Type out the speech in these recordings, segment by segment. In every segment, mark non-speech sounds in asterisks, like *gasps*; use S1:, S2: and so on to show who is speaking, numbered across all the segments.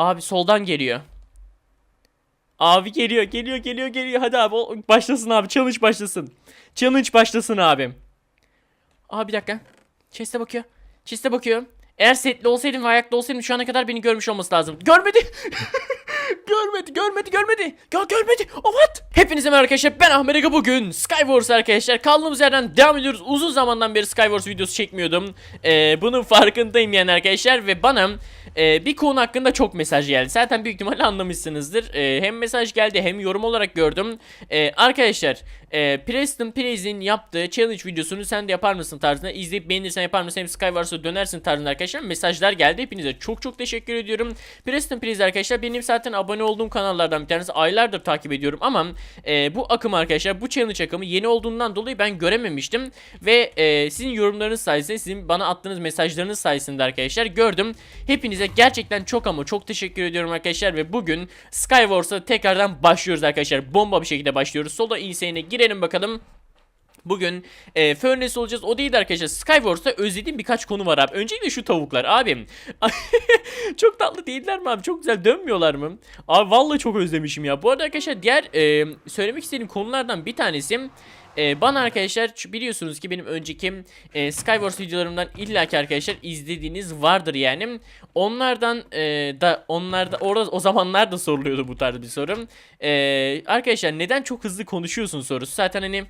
S1: Abi soldan geliyor. Abi geliyor geliyor geliyor geliyor. Hadi abi başlasın abi. Challenge başlasın. Challenge başlasın abi. Abi bir dakika. Chest'e bakıyor. Chest'e bakıyor. Eğer setli olsaydım ve ayakta olsaydım şu ana kadar beni görmüş olması lazım. Görmedi. *laughs* görmedi, görmedi, görmedi. Gör, görmedi. Oh what? Hepinize merhaba arkadaşlar. Ben Ahmet Ega bugün Skywars arkadaşlar. Kaldığımız yerden devam ediyoruz. Uzun zamandan beri Skywars videosu çekmiyordum. Ee, bunun farkındayım yani arkadaşlar ve bana e, bir konu hakkında çok mesaj geldi. Zaten büyük ihtimalle anlamışsınızdır. E, hem mesaj geldi hem yorum olarak gördüm. E, arkadaşlar e, Preston Plays'in yaptığı challenge videosunu sen de yapar mısın tarzında izleyip beğenirsen yapar mısın hem Skywars'a dönersin tarzında arkadaşlar mesajlar geldi. Hepinize çok çok teşekkür ediyorum. Preston Plays arkadaşlar benim zaten abone olduğum kanallardan bir tanesi aylardır takip ediyorum ama e, bu akım arkadaşlar bu challenge akımı yeni olduğundan dolayı ben görememiştim ve e, sizin yorumlarınız sayesinde sizin bana attığınız mesajlarınız sayesinde arkadaşlar gördüm. Hepinize gerçekten çok ama çok teşekkür ediyorum arkadaşlar ve bugün Skywars'a tekrardan başlıyoruz arkadaşlar. Bomba bir şekilde başlıyoruz. Solo insane'e girelim bakalım. Bugün e, Furnace olacağız. O değil de arkadaşlar Skywars'ta özlediğim birkaç konu var abi. Öncelikle şu tavuklar abim. *laughs* çok tatlı değiller mi abi? Çok güzel dönmüyorlar mı? Abi vallahi çok özlemişim ya. Bu arada arkadaşlar diğer e, söylemek istediğim konulardan bir tanesi e, bana arkadaşlar biliyorsunuz ki benim önceki e, Skywars videolarımdan illaki arkadaşlar izlediğiniz vardır yani. Onlardan e, da onlarda orada o zamanlar da soruluyordu bu tarz bir sorum. E, arkadaşlar neden çok hızlı konuşuyorsun sorusu. Zaten hani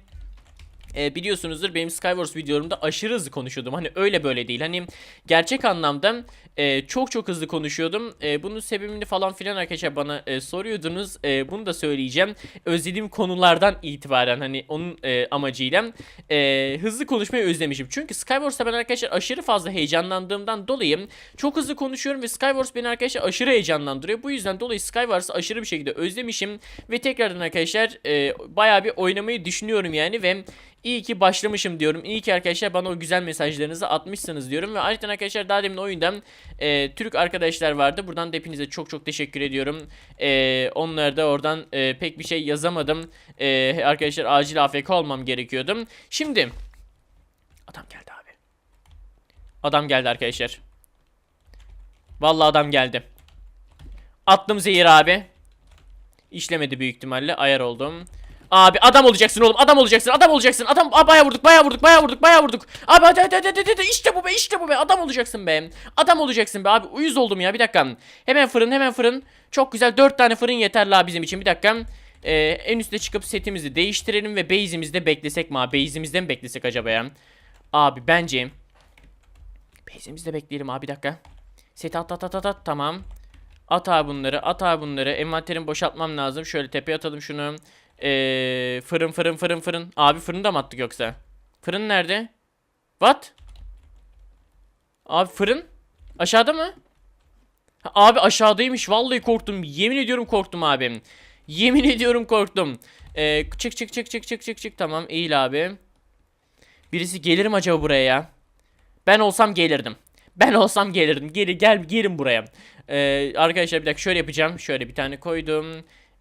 S1: e, biliyorsunuzdur benim Skywars videolarımda aşırı hızlı konuşuyordum. Hani öyle böyle değil. Hani gerçek anlamda e, çok çok hızlı konuşuyordum. E, bunun sebebini falan filan arkadaşlar bana e, soruyordunuz. E, bunu da söyleyeceğim. Özlediğim konulardan itibaren hani onun e, amacıyla e, hızlı konuşmayı özlemişim. Çünkü Skywars'ta ben arkadaşlar aşırı fazla heyecanlandığımdan dolayı çok hızlı konuşuyorum ve Skywars beni arkadaşlar aşırı heyecanlandırıyor. Bu yüzden dolayı Skywars'ı aşırı bir şekilde özlemişim ve tekrardan arkadaşlar e, bayağı bir oynamayı düşünüyorum yani ve İyi ki başlamışım diyorum. İyi ki arkadaşlar bana o güzel mesajlarınızı atmışsınız diyorum. Ve ayrıca arkadaşlar daha demin oyunda e, Türk arkadaşlar vardı. Buradan da hepinize çok çok teşekkür ediyorum. E, onlara da oradan e, pek bir şey yazamadım. E, arkadaşlar acil AFK olmam gerekiyordu. Şimdi adam geldi abi. Adam geldi arkadaşlar. Vallahi adam geldi. Attım zehir abi. İşlemedi büyük ihtimalle. Ayar oldum. Abi adam olacaksın oğlum adam olacaksın adam olacaksın. Adam Aa, bayağı vurduk bayağı vurduk bayağı vurduk bayağı vurduk. Abi hadi hadi hadi hadi, hadi. işte bu be işte bu be. Adam olacaksın be. Adam olacaksın be. Abi uyuz oldum ya bir dakika. Hemen fırın hemen fırın. Çok güzel 4 tane fırın yeterli abi bizim için. Bir dakika. Ee, En üste çıkıp setimizi değiştirelim ve base'imizde beklesek mi abi? Base'imizde mi beklesek acaba ya? Abi bence Base'imizde bekleyelim abi bir dakika. Seti at at at at at. Tamam. At abi bunları at abi bunları. Envanterimi boşaltmam lazım. Şöyle tepeye atalım şunu ee, fırın fırın fırın fırın. Abi fırını da mı attık yoksa? Fırın nerede? What? Abi fırın? Aşağıda mı? Ha, abi aşağıdaymış. Vallahi korktum. Yemin ediyorum korktum abim. Yemin ediyorum korktum. Ee, çık çık çık çık çık çık çık. Tamam eğil abi. Birisi gelir mi acaba buraya ya? Ben olsam gelirdim. Ben olsam gelirdim. Geri gel gelin buraya. Ee, arkadaşlar bir dakika şöyle yapacağım. Şöyle bir tane koydum.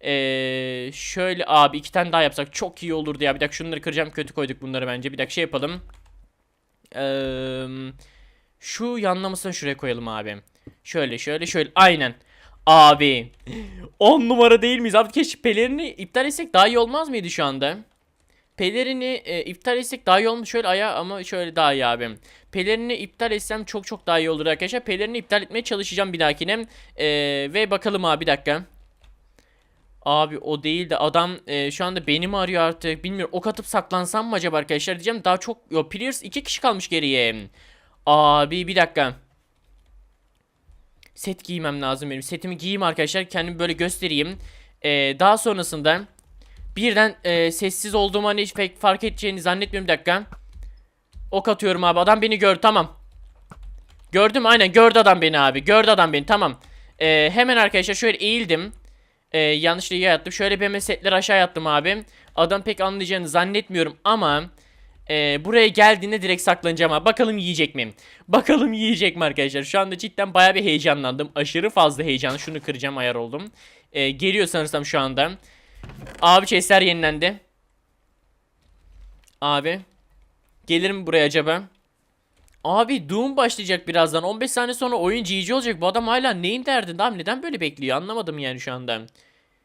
S1: Ee, şöyle abi iki tane daha yapsak çok iyi olurdu ya. Bir dakika şunları kıracağım. Kötü koyduk bunları bence. Bir dakika şey yapalım. Ee, şu yanlamasını şuraya koyalım abi. Şöyle şöyle şöyle. Aynen. Abi. *gasps* 10 numara değil miyiz? Abi keşke pelerini iptal etsek daha iyi olmaz mıydı şu anda? Pelerini e, iptal etsek daha iyi olmuş. Şöyle ayağı ama şöyle daha iyi abi. Pelerini iptal etsem çok çok daha iyi olur arkadaşlar. Pelerini iptal etmeye çalışacağım bir dahakine. Ee, ve bakalım abi bir dakika. Abi o değil de adam e, şu anda beni mi arıyor artık bilmiyorum. Ok atıp saklansam mı acaba arkadaşlar diyeceğim. Daha çok yo Pierce iki kişi kalmış geriye. Abi bir dakika. Set giymem lazım benim. Setimi giyeyim arkadaşlar. Kendimi böyle göstereyim. E, daha sonrasında birden e, sessiz olduğumu hani hiç pek fark edeceğini zannetmiyorum. Bir dakika. Ok atıyorum abi. Adam beni gör. Tamam. Gördüm aynen. Gördü adam beni abi. Gördü adam beni. Tamam. E, hemen arkadaşlar şöyle eğildim. Ee, yanlışlıkla yere yattım. Şöyle bir hemen setleri aşağı yattım abi. Adam pek anlayacağını zannetmiyorum ama e, buraya geldiğinde direkt saklanacağım abi. Bakalım yiyecek miyim? *laughs* Bakalım yiyecek mi arkadaşlar? Şu anda cidden baya bir heyecanlandım. Aşırı fazla heyecan. Şunu kıracağım ayar oldum. E, geliyor sanırsam şu anda. Abi chestler yenilendi. Abi. Gelir mi buraya acaba? Abi Doom başlayacak birazdan. 15 saniye sonra oyun GG olacak. Bu adam hala neyin derdinde abi? Neden böyle bekliyor? Anlamadım yani şu anda.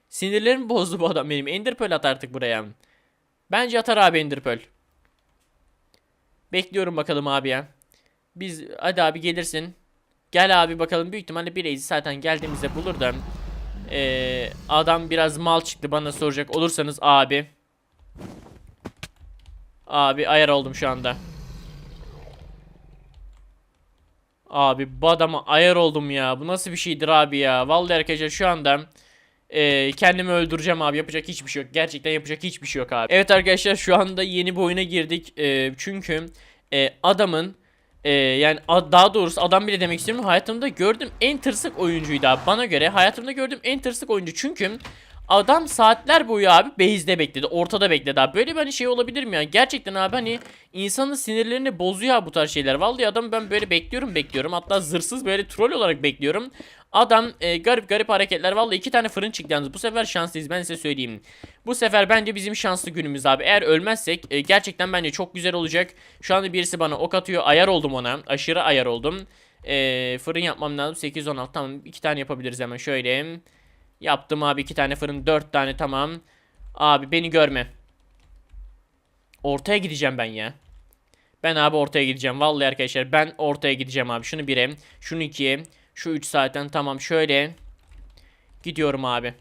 S1: Sinirlerimi *laughs* bozdu bu adam benim. Ender Pearl at artık buraya. Bence atar abi Ender Pearl. Bekliyorum bakalım abi ya. Biz hadi abi gelirsin. Gel abi bakalım büyük ihtimalle bir zaten geldiğimizde bulur da. Ee, adam biraz mal çıktı bana soracak olursanız abi. Abi ayar oldum şu anda. Abi bu ayar oldum ya. Bu nasıl bir şeydir abi ya. Vallahi arkadaşlar şu anda e, kendimi öldüreceğim abi. Yapacak hiçbir şey yok. Gerçekten yapacak hiçbir şey yok abi. Evet arkadaşlar şu anda yeni bir oyuna girdik. E, çünkü e, adamın e, yani a- daha doğrusu adam bile demek istiyorum. Hayatımda gördüğüm en tırsık oyuncuydu abi. Bana göre hayatımda gördüğüm en tırsık oyuncu. Çünkü Adam saatler boyu abi base'de bekledi. Ortada bekledi abi. Böyle bir hani şey olabilir mi ya? Gerçekten abi hani insanın sinirlerini bozuyor bu tarz şeyler. Vallahi adam ben böyle bekliyorum bekliyorum. Hatta zırsız böyle troll olarak bekliyorum. Adam e, garip garip hareketler. Vallahi iki tane fırın çıktı yalnız. Bu sefer şanslıyız ben size söyleyeyim. Bu sefer bence bizim şanslı günümüz abi. Eğer ölmezsek e, gerçekten bence çok güzel olacak. Şu anda birisi bana ok atıyor. Ayar oldum ona. Aşırı ayar oldum. E, fırın yapmam lazım. 8-16 tamam. iki tane yapabiliriz hemen şöyle. Yaptım abi iki tane fırın dört tane tamam. Abi beni görme. Ortaya gideceğim ben ya. Ben abi ortaya gideceğim. Vallahi arkadaşlar ben ortaya gideceğim abi. Şunu bire, şunu ikiye, şu üç zaten tamam şöyle. Gidiyorum abi.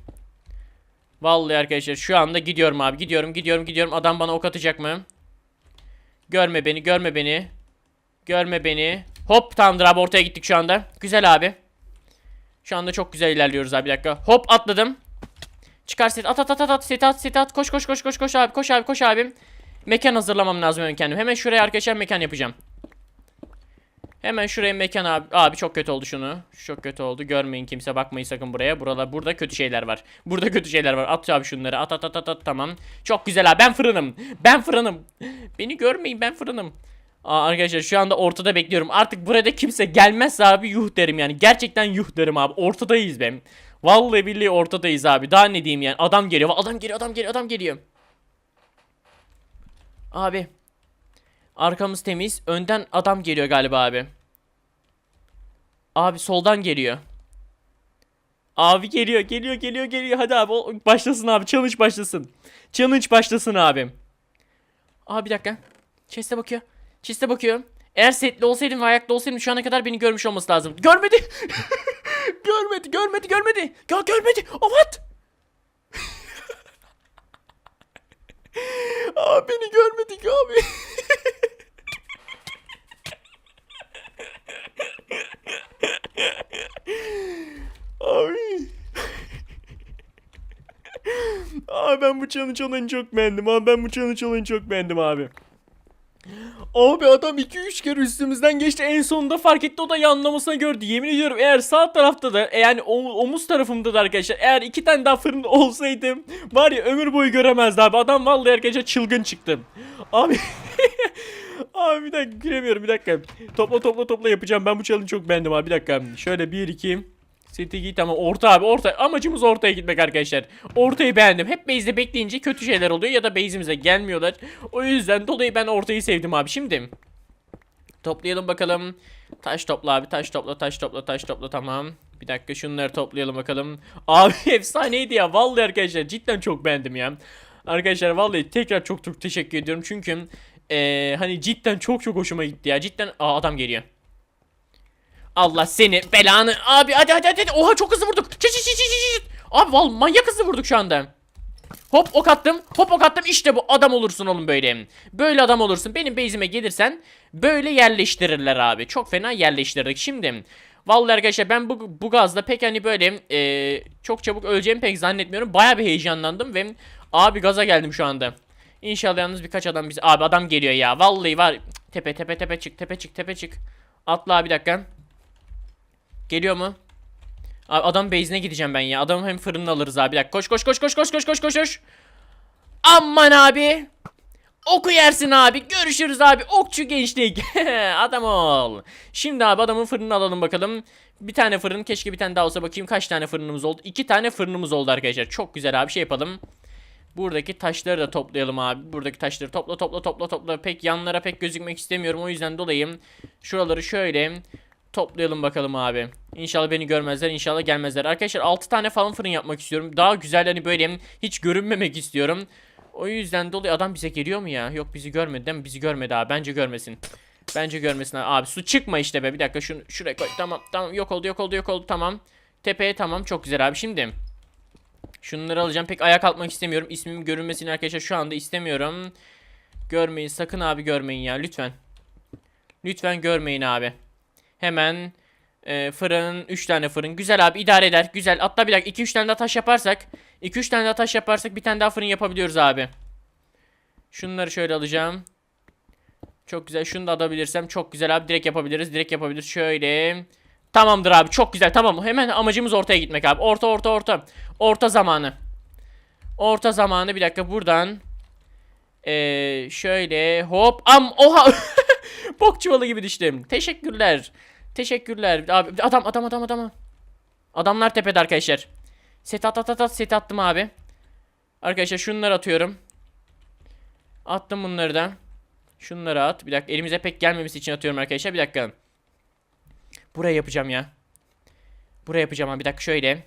S1: Vallahi arkadaşlar şu anda gidiyorum abi. Gidiyorum gidiyorum gidiyorum. Adam bana ok atacak mı? Görme beni görme beni. Görme beni. Hop tamamdır abi ortaya gittik şu anda. Güzel abi. Şu anda çok güzel ilerliyoruz abi bir dakika. Hop atladım. Çıkar set at at at at at set at set at koş koş koş koş koş abi koş abi koş abi. Mekan hazırlamam lazım hemen kendim. Hemen şuraya arkadaşlar mekan yapacağım. Hemen şuraya mekan abi. Abi çok kötü oldu şunu. Çok kötü oldu. Görmeyin kimse bakmayın sakın buraya. Buralar burada kötü şeyler var. Burada kötü şeyler var. At abi şunları. At at at at at tamam. Çok güzel abi. Ben fırınım. Ben fırınım. Beni görmeyin ben fırınım. Aa, arkadaşlar şu anda ortada bekliyorum. Artık burada kimse gelmezse abi yuh derim yani. Gerçekten yuh derim abi. Ortadayız ben. Vallahi billahi ortadayız abi. Daha ne diyeyim yani. Adam geliyor. Adam geliyor. Adam geliyor. Adam geliyor. Abi. Arkamız temiz. Önden adam geliyor galiba abi. Abi soldan geliyor. Abi geliyor. Geliyor. Geliyor. Geliyor. Hadi abi. Başlasın abi. Challenge başlasın. Challenge başlasın abi. Abi bir dakika. Chest'e bakıyor. Chest'e bakıyor. Eğer setli olsaydım ve ayakta olsaydım şu ana kadar beni görmüş olması lazım. Görmedi. *laughs* görmedi, görmedi, görmedi. Ya görmedi. Oh what? *laughs* abi beni *laughs* görmedik abi. abi. Abi ben bu challenge olayını çok beğendim abi. Ben bu challenge olayını çok beğendim abi. Abi adam 2-3 kere üstümüzden geçti. En sonunda fark etti. O da yanlamasına gördü. Yemin ediyorum eğer sağ tarafta da e, yani omuz tarafımda da arkadaşlar eğer iki tane daha fırın *laughs* olsaydım var ya ömür boyu göremezdi abi. Adam vallahi arkadaşlar çılgın çıktı. Abi *laughs* abi bir dakika gülemiyorum bir dakika. Topla topla topla yapacağım. Ben bu challenge'ı çok beğendim abi. Bir dakika. Şöyle 1 2 Seti git ama orta abi orta amacımız ortaya gitmek arkadaşlar. Ortayı beğendim. Hep base'de bekleyince kötü şeyler oluyor ya da base'imize gelmiyorlar. O yüzden dolayı ben ortayı sevdim abi. Şimdi toplayalım bakalım. Taş topla abi taş topla taş topla taş topla tamam. Bir dakika şunları toplayalım bakalım. Abi *laughs* efsaneydi ya vallahi arkadaşlar cidden çok beğendim ya. Arkadaşlar vallahi tekrar çok çok teşekkür ediyorum çünkü eee, hani cidden çok çok hoşuma gitti ya. Cidden Aa, adam geliyor. Allah seni belanı. Abi hadi hadi hadi. Oha çok hızlı vurduk. Çı çı çı çı. Abi val manyak hızlı vurduk şu anda. Hop ok attım. Hop ok attım. İşte bu adam olursun oğlum böyle. Böyle adam olursun. Benim base'ime gelirsen böyle yerleştirirler abi. Çok fena yerleştirdik. Şimdi Vallahi arkadaşlar ben bu, bu gazda pek hani böyle e, çok çabuk öleceğimi pek zannetmiyorum. Baya bir heyecanlandım ve abi gaza geldim şu anda. İnşallah yalnız birkaç adam bize... Abi adam geliyor ya. Vallahi var. Tepe tepe tepe çık tepe çık tepe çık. Atla bir dakika. Geliyor mu? Abi adam base'ine gideceğim ben ya. Adamı hem fırını alırız abi. Bir dakika. Koş koş koş koş koş koş koş koş koş. Aman abi. Oku yersin abi. Görüşürüz abi. Okçu gençlik. *laughs* Adam ol. Şimdi abi adamın fırını alalım bakalım. Bir tane fırın. Keşke bir tane daha olsa bakayım. Kaç tane fırınımız oldu? İki tane fırınımız oldu arkadaşlar. Çok güzel abi. Şey yapalım. Buradaki taşları da toplayalım abi. Buradaki taşları topla topla topla topla. Pek yanlara pek gözükmek istemiyorum. O yüzden dolayı şuraları şöyle toplayalım bakalım abi. İnşallah beni görmezler. inşallah gelmezler. Arkadaşlar 6 tane falan fırın yapmak istiyorum. Daha güzel hani böyle hiç görünmemek istiyorum. O yüzden dolayı adam bize geliyor mu ya? Yok bizi görmedi değil mi? Bizi görmedi abi. Bence görmesin. Bence görmesin abi. Abi su çıkma işte be. Bir dakika şunu şuraya koy. Tamam tamam yok oldu yok oldu yok oldu tamam. Tepeye tamam çok güzel abi. Şimdi şunları alacağım. Pek ayağa kalkmak istemiyorum. İsmim görünmesini arkadaşlar şu anda istemiyorum. Görmeyin sakın abi görmeyin ya lütfen. Lütfen görmeyin abi. Hemen e, fırının 3 tane fırın. Güzel abi idare eder. Güzel. Hatta bir dakika 2-3 tane daha taş yaparsak 2-3 tane daha taş yaparsak bir tane daha fırın yapabiliyoruz abi. Şunları şöyle alacağım. Çok güzel. Şunu da alabilirsem çok güzel abi. Direkt yapabiliriz. Direkt yapabiliriz. Şöyle. Tamamdır abi. Çok güzel. Tamam. Hemen amacımız ortaya gitmek abi. Orta orta orta. Orta zamanı. Orta zamanı. Bir dakika buradan. Ee, şöyle hop. Am oha. *laughs* Bok çuvalı gibi düştüm. Teşekkürler. Teşekkürler. Abi adam adam adam adam. Adamlar tepede arkadaşlar. Set at at at set attım abi. Arkadaşlar şunları atıyorum. Attım bunları da. Şunları at. Bir dakika elimize pek gelmemesi için atıyorum arkadaşlar. Bir dakika. Buraya yapacağım ya. Buraya yapacağım abi. Bir dakika şöyle.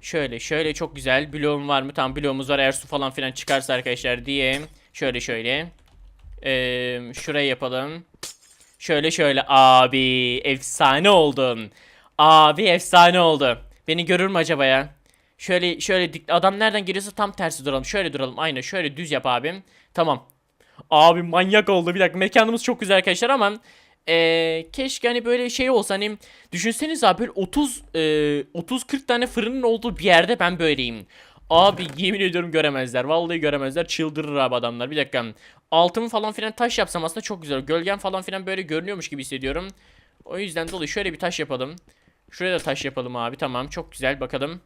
S1: Şöyle şöyle çok güzel. Bloğum var mı? Tamam bloğumuz var. Eğer su falan filan çıkarsa arkadaşlar diye. Şöyle şöyle. Ee, şuraya yapalım. Şöyle şöyle. Abi efsane oldun. Abi efsane oldu. Beni görür mü acaba ya? Şöyle şöyle dik adam nereden geliyorsa tam tersi duralım. Şöyle duralım. Aynen şöyle düz yap abim. Tamam. Abi manyak oldu. Bir dakika mekanımız çok güzel arkadaşlar ama eee, keşke hani böyle şey olsa hani düşünseniz abi böyle 30 eee, 30-40 tane fırının olduğu bir yerde ben böyleyim. Abi yemin ediyorum göremezler. Vallahi göremezler. Çıldırır abi adamlar. Bir dakika. Altımı falan filan taş yapsam aslında çok güzel. Gölgen falan filan böyle görünüyormuş gibi hissediyorum. O yüzden dolayı şöyle bir taş yapalım. Şuraya da taş yapalım abi. Tamam çok güzel bakalım.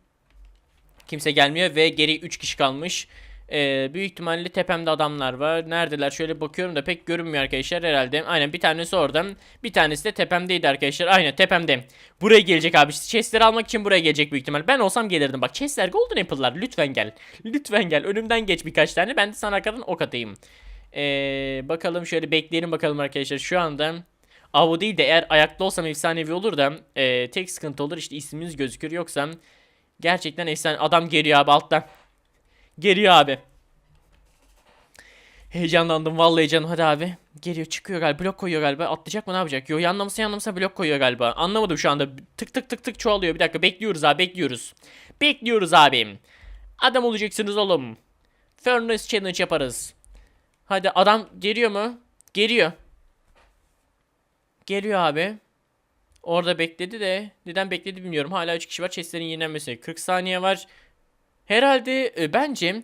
S1: Kimse gelmiyor ve geri 3 kişi kalmış. Ee, büyük ihtimalle tepemde adamlar var. Neredeler? Şöyle bakıyorum da pek görünmüyor arkadaşlar herhalde. Aynen bir tanesi orada. Bir tanesi de tepemdeydi arkadaşlar. Aynen tepemde. Buraya gelecek abi. Chestleri almak için buraya gelecek büyük ihtimal. Ben olsam gelirdim. Bak chestler golden apple'lar. Lütfen gel. Lütfen gel. Önümden geç birkaç tane. Ben de sana arkadan ok atayım. Ee, bakalım şöyle bekleyelim bakalım arkadaşlar. Şu anda Avo değil de eğer ayakta olsam efsanevi olur da e, tek sıkıntı olur. İşte ismimiz gözükür. Yoksa gerçekten efsane. Adam geliyor abi alttan. Geliyor abi. Heyecanlandım. Vallahi heyecanım hadi abi. Geliyor. Çıkıyor galiba. Blok koyuyor galiba. Atlayacak mı? Ne yapacak? Yo yanlamışsa yanlamışsa blok koyuyor galiba. Anlamadım şu anda. Tık tık tık tık çoğalıyor. Bir dakika. Bekliyoruz abi. Bekliyoruz. Bekliyoruz abi adam olacaksınız oğlum. Furnace challenge yaparız hadi adam geliyor mu geliyor Geliyor abi. Orada bekledi de neden bekledi bilmiyorum. Hala 3 kişi var. Chestlerin yenilenmesi 40 saniye var. Herhalde e, bence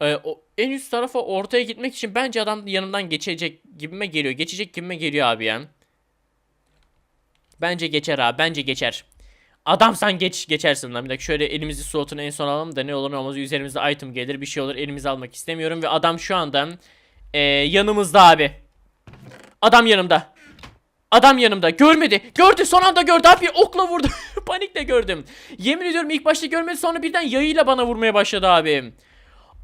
S1: e, o, en üst tarafa ortaya gitmek için bence adam yanımdan geçecek gibime geliyor. Geçecek gibime geliyor abi ya. Bence geçer abi. Bence geçer. Adam sen geç geçersin lan. Bir dakika şöyle elimizi slotuna en son alalım da ne olur ne olmaz üzerimizde item gelir bir şey olur elimize almak istemiyorum ve adam şu anda e, yanımızda abi. Adam yanımda. Adam yanımda. Görmedi. Gördü. Son anda gördü. Abi okla vurdu. *laughs* Panikle gördüm. Yemin ediyorum ilk başta görmedi sonra birden yayıyla bana vurmaya başladı abi.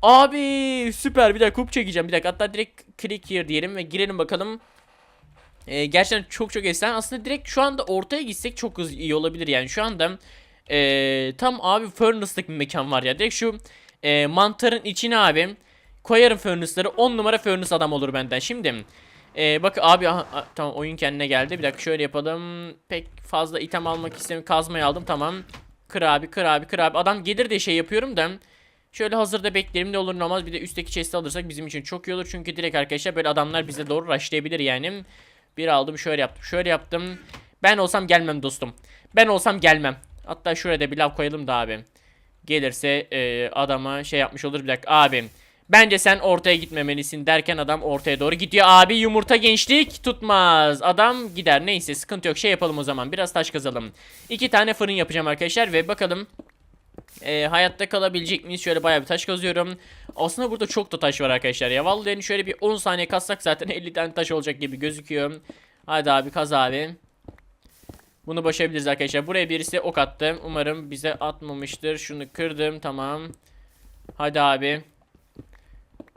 S1: Abi süper. Bir dakika kup çekeceğim. Bir dakika hatta direkt click here diyelim ve girelim bakalım. Ee, gerçekten çok çok efsane. Aslında direkt şu anda ortaya gitsek çok iyi olabilir yani. Şu anda ee, tam abi furnace'lık bir mekan var ya. Direkt şu ee, mantarın içine abi koyarım furnace'ları. 10 numara furnace adam olur benden. Şimdi ee, bak abi aha, a- tamam oyun kendine geldi. Bir dakika şöyle yapalım. Pek fazla item almak istemiyorum. Kazmayı aldım tamam. Kır abi kır abi kır abi. Adam gelir de şey yapıyorum da. Şöyle hazırda bekleyelim ne olur ne. Bir de üstteki chest'i alırsak bizim için çok iyi olur. Çünkü direkt arkadaşlar böyle adamlar bize doğru rushlayabilir yani. Bir aldım şöyle yaptım. Şöyle yaptım. Ben olsam gelmem dostum. Ben olsam gelmem. Hatta şuraya da bir lav koyalım da abi. Gelirse e, adama şey yapmış olur bir dakika abi. Bence sen ortaya gitmemelisin derken adam ortaya doğru gidiyor. Abi yumurta gençlik tutmaz. Adam gider. Neyse sıkıntı yok. Şey yapalım o zaman. Biraz taş kazalım. İki tane fırın yapacağım arkadaşlar ve bakalım e, hayatta kalabilecek miyiz? Şöyle bayağı bir taş kazıyorum. Aslında burada çok da taş var arkadaşlar ya. Vallahi yani şöyle bir 10 saniye kazsak zaten *laughs* 50 tane taş olacak gibi gözüküyor. Hadi abi kaz abi. Bunu başarabiliriz arkadaşlar. Buraya birisi ok attı. Umarım bize atmamıştır. Şunu kırdım. Tamam. Hadi abi.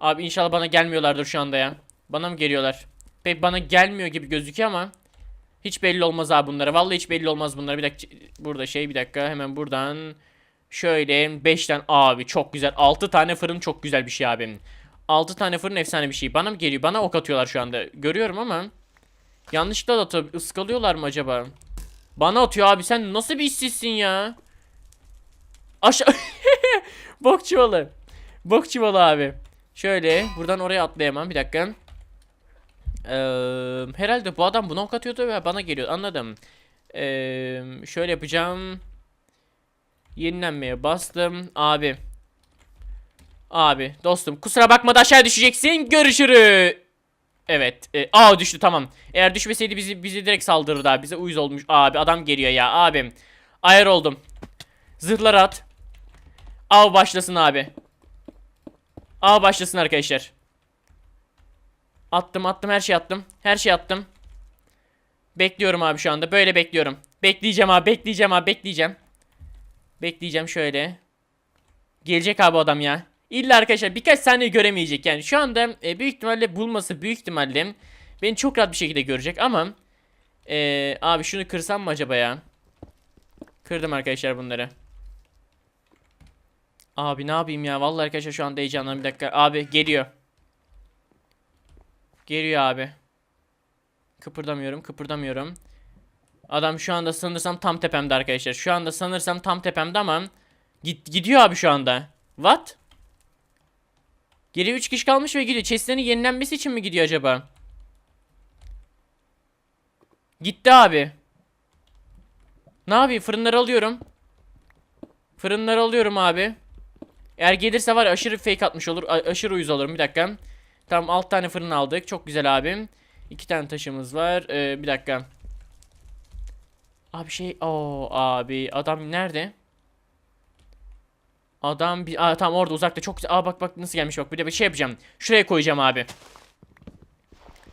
S1: Abi inşallah bana gelmiyorlardır şu anda ya. Bana mı geliyorlar? Pek bana gelmiyor gibi gözüküyor ama hiç belli olmaz abi bunlara. Vallahi hiç belli olmaz bunlara. Bir dakika burada şey bir dakika hemen buradan şöyle 5 tane abi çok güzel. 6 tane fırın çok güzel bir şey abi. 6 tane fırın efsane bir şey. Bana mı geliyor? Bana ok atıyorlar şu anda. Görüyorum ama yanlışlıkla da atıyor. Iskalıyorlar mı acaba? Bana atıyor abi. Sen nasıl bir işsizsin ya? Aşağı *laughs* Bok çuvalı. Bok çuvalı abi. Şöyle buradan oraya atlayamam. Bir dakika. Ee, herhalde bu adam buna ok atıyordu ve bana geliyor. Anladım. Ee, şöyle yapacağım. Yenilenmeye bastım. Abi. Abi dostum kusura bakma da aşağı düşeceksin. Görüşürüz. Evet. E, aa düştü tamam. Eğer düşmeseydi bizi bizi direkt saldırırdı abi. Bize uyuz olmuş. Abi adam geliyor ya abim. Ayar oldum. Zırhları at. Av başlasın abi. Av başlasın arkadaşlar. Attım attım her şey attım. Her şey attım. Bekliyorum abi şu anda. Böyle bekliyorum. Bekleyeceğim abi bekleyeceğim abi bekleyeceğim. Bekleyeceğim şöyle. Gelecek abi adam ya. İlla arkadaşlar birkaç saniye göremeyecek yani. Şu anda e, büyük ihtimalle bulması büyük ihtimalle beni çok rahat bir şekilde görecek ama e, abi şunu kırsam mı acaba ya? Kırdım arkadaşlar bunları. Abi ne yapayım ya? Vallahi arkadaşlar şu anda heyecanlandım. Bir dakika. Abi geliyor. Geliyor abi. Kıpırdamıyorum, kıpırdamıyorum. Adam şu anda sanırsam tam tepemde arkadaşlar. Şu anda sanırsam tam tepemde ama git gidiyor abi şu anda. What? Geriye 3 kişi kalmış ve gidiyor. Chest'lerin yenilenmesi için mi gidiyor acaba? Gitti abi. Ne yapayım? Fırınları alıyorum. Fırınları alıyorum abi. Eğer gelirse var aşırı fake atmış olur. Aşırı uyuz olurum. Bir dakika. Tamam 6 tane fırın aldık. Çok güzel abim. 2 tane taşımız var. Ee, bir dakika. Abi şey. o abi. Adam nerede? Adam bir Aa, tamam orada uzakta çok güzel. Aa bak bak nasıl gelmiş bak. Bir de bir şey yapacağım. Şuraya koyacağım abi.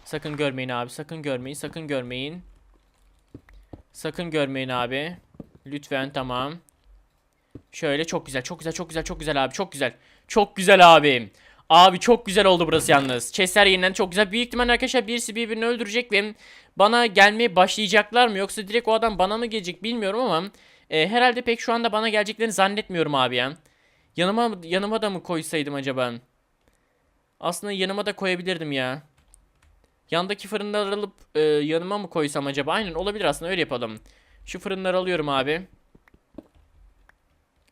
S1: Sakın görmeyin abi. Sakın görmeyin. Sakın görmeyin. Sakın görmeyin abi. Lütfen tamam. Şöyle çok güzel. Çok güzel. Çok güzel. Çok güzel abi. Çok güzel. Çok güzel abi. Abi çok güzel oldu burası yalnız. Chestler yeniden çok güzel. Büyük ihtimalle arkadaşlar birisi birbirini öldürecek ve bana gelmeye başlayacaklar mı? Yoksa direkt o adam bana mı gelecek bilmiyorum ama e, herhalde pek şu anda bana geleceklerini zannetmiyorum abi ya. Yanıma yanıma da mı koysaydım acaba? Aslında yanıma da koyabilirdim ya. Yandaki fırınları alıp e, yanıma mı koysam acaba? Aynen olabilir aslında öyle yapalım. Şu fırınları alıyorum abi.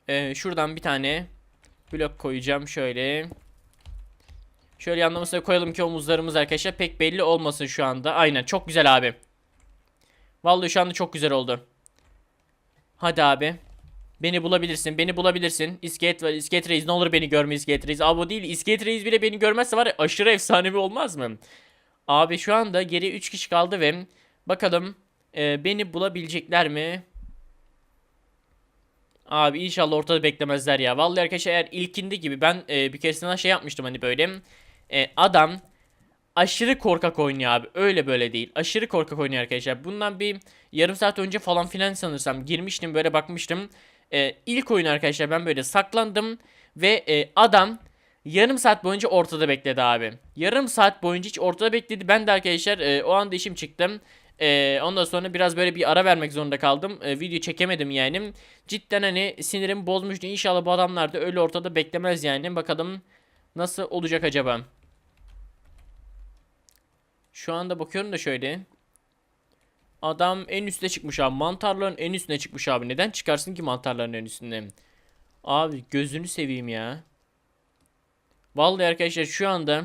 S1: E, şuradan bir tane blok koyacağım şöyle. Şöyle yanlamasına koyalım ki omuzlarımız arkadaşlar pek belli olmasın şu anda. Aynen çok güzel abi. Vallahi şu anda çok güzel oldu. Hadi abi. Beni bulabilirsin. Beni bulabilirsin. İskelet. İskelet Reis ne olur beni görme İskelet Reis. Abi değil. İskelet Reis bile beni görmezse var ya aşırı efsanevi olmaz mı? Abi şu anda geri 3 kişi kaldı ve bakalım e, beni bulabilecekler mi? Abi inşallah ortada beklemezler ya. Vallahi arkadaşlar eğer ilkinde gibi ben e, bir keresinde şey yapmıştım hani böyle. E, adam aşırı korkak oynuyor abi. Öyle böyle değil. Aşırı korkak oynuyor arkadaşlar. Bundan bir yarım saat önce falan filan sanırsam girmiştim böyle bakmıştım. E, ilk oyun arkadaşlar ben böyle saklandım ve e, adam yarım saat boyunca ortada bekledi abi. Yarım saat boyunca hiç ortada bekledi. Ben de arkadaşlar e, o anda işim çıktım. E, ondan sonra biraz böyle bir ara vermek zorunda kaldım. E, video çekemedim yani. Cidden hani sinirim bozmuştu. İnşallah bu adamlar da öyle ortada beklemez yani. Bakalım nasıl olacak acaba. Şu anda bakıyorum da şöyle. Adam en üste çıkmış abi. Mantarların en üstüne çıkmış abi. Neden çıkarsın ki mantarların en üstüne? Abi gözünü seveyim ya. Vallahi arkadaşlar şu anda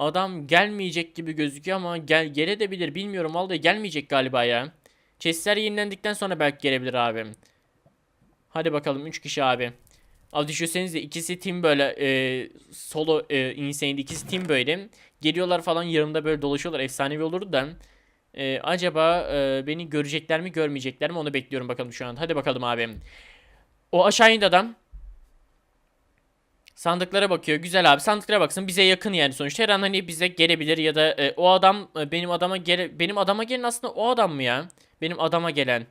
S1: adam gelmeyecek gibi gözüküyor ama gel gelebilir bilmiyorum. Vallahi gelmeyecek galiba ya. Chestler yenilendikten sonra belki gelebilir abi. Hadi bakalım 3 kişi abi. Abi düşünsenize ikisi team böyle e, solo e, insane'di ikisi team böyle. Geliyorlar falan yanımda böyle dolaşıyorlar. Efsanevi olurdu da. E, acaba e, beni görecekler mi görmeyecekler mi onu bekliyorum bakalım şu an. Hadi bakalım abi. O aşağı indi adam. Sandıklara bakıyor. Güzel abi. Sandıklara baksın. Bize yakın yani sonuçta. Her an hani bize gelebilir ya da e, o adam e, benim adama gele benim adama gelen aslında o adam mı ya? Benim adama gelen.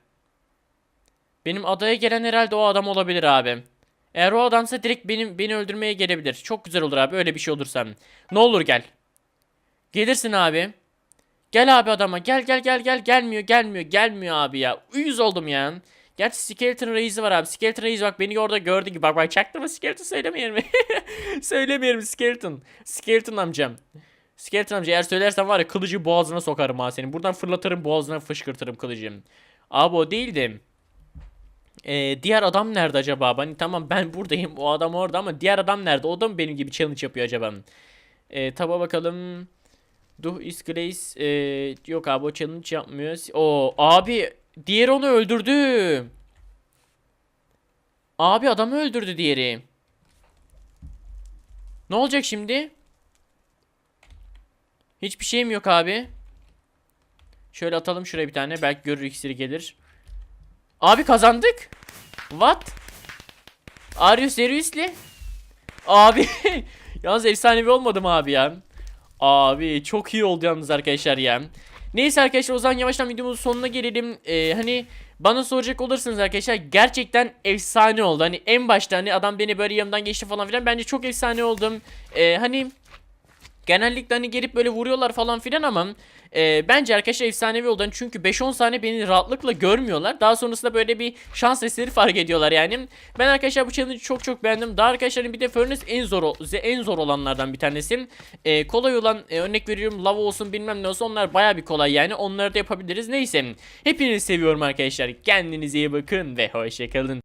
S1: Benim adaya gelen herhalde o adam olabilir abi. Eğer o adamsa direkt benim beni öldürmeye gelebilir. Çok güzel olur abi öyle bir şey olursa. Ne olur gel. Gelirsin abi. Gel abi adama gel gel gel gel gelmiyor gelmiyor gelmiyor abi ya. Uyuz oldum ya. Gerçi Skeleton Reis'i var abi. Skeleton Reis bak beni orada gördü gibi. Bak bak çaktırma Skeleton söylemeyelim mi? *laughs* söylemeyelim Skeleton. Skeleton amcam. Skeleton amca eğer söylersen var ya kılıcı boğazına sokarım ha senin. Buradan fırlatırım boğazına fışkırtırım kılıcım. Abi o değildi. Ee, diğer adam nerede acaba? Hani tamam ben *laughs* buradayım o adam orada ama diğer adam nerede? O da mı benim gibi challenge yapıyor acaba? Ee, taba bakalım. Duh is Glaze. Ee, yok abi o challenge yapmıyor. O abi diğer onu öldürdü. Abi adamı öldürdü diğeri. Ne olacak şimdi? Hiçbir şeyim yok abi. Şöyle atalım şuraya bir tane. Belki görür iksiri gelir. Abi kazandık. What? Are you seriously? Abi *laughs* yalnız efsanevi olmadım abi ya. Abi çok iyi oldu yalnız arkadaşlar ya. Neyse arkadaşlar o zaman yavaştan videomuzun sonuna gelelim. Ee, hani bana soracak olursanız arkadaşlar gerçekten efsane oldu. Hani en başta hani adam beni böyle yanımdan geçti falan filan. Bence çok efsane oldum. Ee, hani Genellikle hani gelip böyle vuruyorlar falan filan ama e, bence arkadaşlar efsanevi oldu. Hani çünkü 5-10 saniye beni rahatlıkla görmüyorlar. Daha sonrasında böyle bir şans eseri fark ediyorlar yani. Ben arkadaşlar bu challenge'ı çok çok beğendim. Daha arkadaşlar bir de Furnace en zor en zor olanlardan bir tanesi. E, kolay olan e, örnek veriyorum lava olsun bilmem ne olsun onlar baya bir kolay yani. Onları da yapabiliriz. Neyse. Hepinizi seviyorum arkadaşlar. Kendinize iyi bakın ve hoşçakalın.